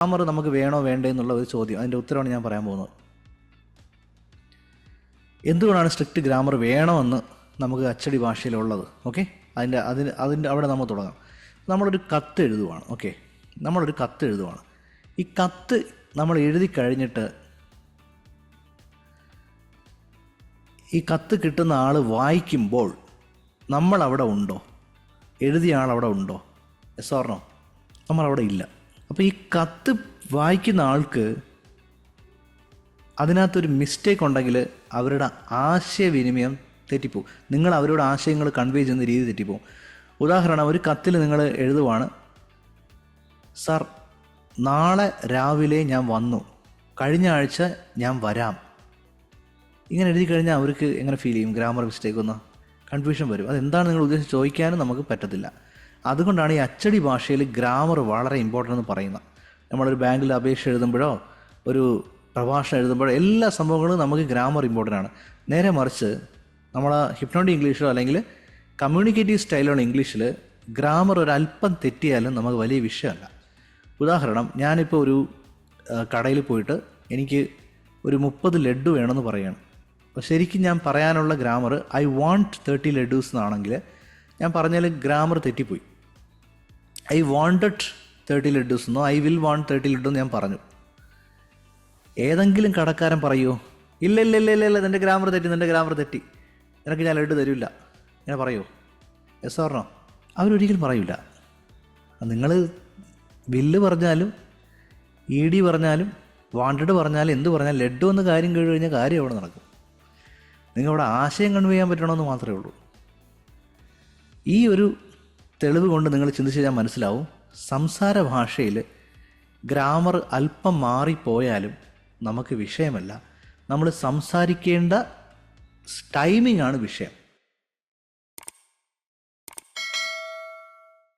Grammar നമുക്ക് വേണോ വേണ്ടേ എന്നുള്ള ഒരു ചോദ്യം. അതിന്റെ ഉത്തരമാണ് ഞാൻ പറയാൻ പോകുന്നത്. എന്തുകൊണ്ടാണ് സ്ട്രിക്റ്റ് ഗ്രാമർ വേണമെന്ന് നമുക്ക് അച്ചടി ഭാഷയിലുള്ളത്? ഓക്കെ? അതിന്റെ അതിന് അതിന്റെ അവിടെ നമ്മൾ തുടങ്ങാം. നമ്മളൊരു കത്ത് എഴുതുവാണ്. ഓക്കെ? നമ്മളൊരു കത്ത് എഴുതുവാണ്. ഈ കത്ത് നമ്മൾ എഴുതി കഴിഞ്ഞിട്ട് ഈ കത്ത് കിട്ടുന്ന ആൾ വായിക്കുമ്പോൾ നമ്മളവിടെ ഉണ്ടോ? എഴുതിയ ആൾ അവിടെ ഉണ്ടോ എസ് ഓർണോ നമ്മളവിടെ ഇല്ല. അപ്പോൾ ഈ കത്ത് വായിക്കുന്ന ആൾക്ക് അതിനകത്തൊരു മിസ്റ്റേക്ക് ഉണ്ടെങ്കിൽ അവരുടെ ആശയവിനിമയം തെറ്റിപ്പോവും. നിങ്ങൾ അവരുടെ ആശയങ്ങൾ കൺവേ ചെയ്യുന്ന രീതി തെറ്റിപ്പോവും. ഉദാഹരണം ഒരു കത്തിൽ നിങ്ങൾ എഴുതുവാണ് സാർ നാളെ രാവിലെ ഞാൻ വന്നു. കഴിഞ്ഞ ആഴ്ച ഞാൻ വരാം. ഇങ്ങനെ എഴുതി കഴിഞ്ഞാൽ അവർക്ക് എങ്ങനെ ഫീൽ ചെയ്യും? ഗ്രാമർ മിസ്റ്റേക്ക് ഒന്ന് കൺഫ്യൂഷൻ വരും. അതെന്താണ് നിങ്ങൾ ഉദ്ദേശിച്ച് ചോദിക്കാനും നമുക്ക് പറ്റത്തില്ല. അതുകൊണ്ടാണ് ഈ അച്ചടി ഭാഷയിൽ ഗ്രാമർ വളരെ ഇമ്പോർട്ടന്റ് എന്ന് പറയുന്നത്. നമ്മളൊരു ബാങ്കിൽ അപേക്ഷ എഴുതുമ്പോഴോ ഒരു പ്രഭാഷണം എഴുതുമ്പോഴോ എല്ലാ സംഭവങ്ങളും നമുക്ക് ഗ്രാമർ ഇമ്പോർട്ടന്റ് ആണ്. നേരെ മറിച്ച് നമ്മൾ ഹിപ്നോട്ടിക് ഇംഗ്ലീഷിലോ അല്ലെങ്കിൽ കമ്മ്യൂണിക്കേറ്റീവ് സ്റ്റൈലുള്ള ഇംഗ്ലീഷിൽ ഗ്രാമർ ഒരു അല്പം തെറ്റിയാലും നമുക്ക് വലിയ വിഷയമല്ല. ഉദാഹരണം ഞാനിപ്പോൾ ഒരു കടയിൽ പോയിട്ട് എനിക്ക് ഒരു മുപ്പത് ലഡു വേണമെന്ന് പറയുകയാണ് അപ്പോൾ ശരിക്കും ഞാൻ പറയാനുള്ള grammar I want thirty laddoos എന്നാണെങ്കിൽ ഞാൻ പറഞ്ഞാൽ ഗ്രാമർ തെറ്റിപ്പോയി. ഐ വാണ്ടഡ് തേർട്ടി ലഡ്ഡൂസ് എന്നോ I will want thirty laddu എന്ന് ഞാൻ പറഞ്ഞു. ഏതെങ്കിലും കടക്കാരൻ പറയുമോ ഇല്ല ഇല്ല ഇല്ല ഇല്ല ഇല്ല നിന്റെ ഗ്രാമർ തെറ്റി നിന്റെ ഗ്രാമർ തെറ്റി. നിനക്ക് ഞാൻ ലഡ്ഡു തരില്ല. ഇങ്ങനെ പറയുമോ എസ് പറഞ്ഞോ അവരൊരിക്കലും പറയില്ല നിങ്ങൾ ബില്ല് പറഞ്ഞാലും ഇ ഡി പറഞ്ഞാലും വാണ്ടഡ് പറഞ്ഞാലും എന്ത് പറഞ്ഞാലും ലഡ്ഡു എന്ന് കാര്യം കഴിവ് കഴിഞ്ഞാൽ കാര്യം അവിടെ നടക്കും. നിങ്ങൾ അവിടെ ആശയം കൺവേ ചെയ്യാൻ പറ്റണമെന്ന് മാത്രമേ ഉള്ളൂ. ഈ ഒരു തെളിവ് കൊണ്ട് നിങ്ങൾ ചിന്തിച്ച് കഴിഞ്ഞാൽ മനസ്സിലാവും. സംസാര ഭാഷയിൽ ഗ്രാമർ അല്പം മാറിപ്പോയാലും നമുക്ക് വിഷയമല്ല. നമ്മൾ സംസാരിക്കേണ്ട ടൈമിംഗ് ആണ് വിഷയം.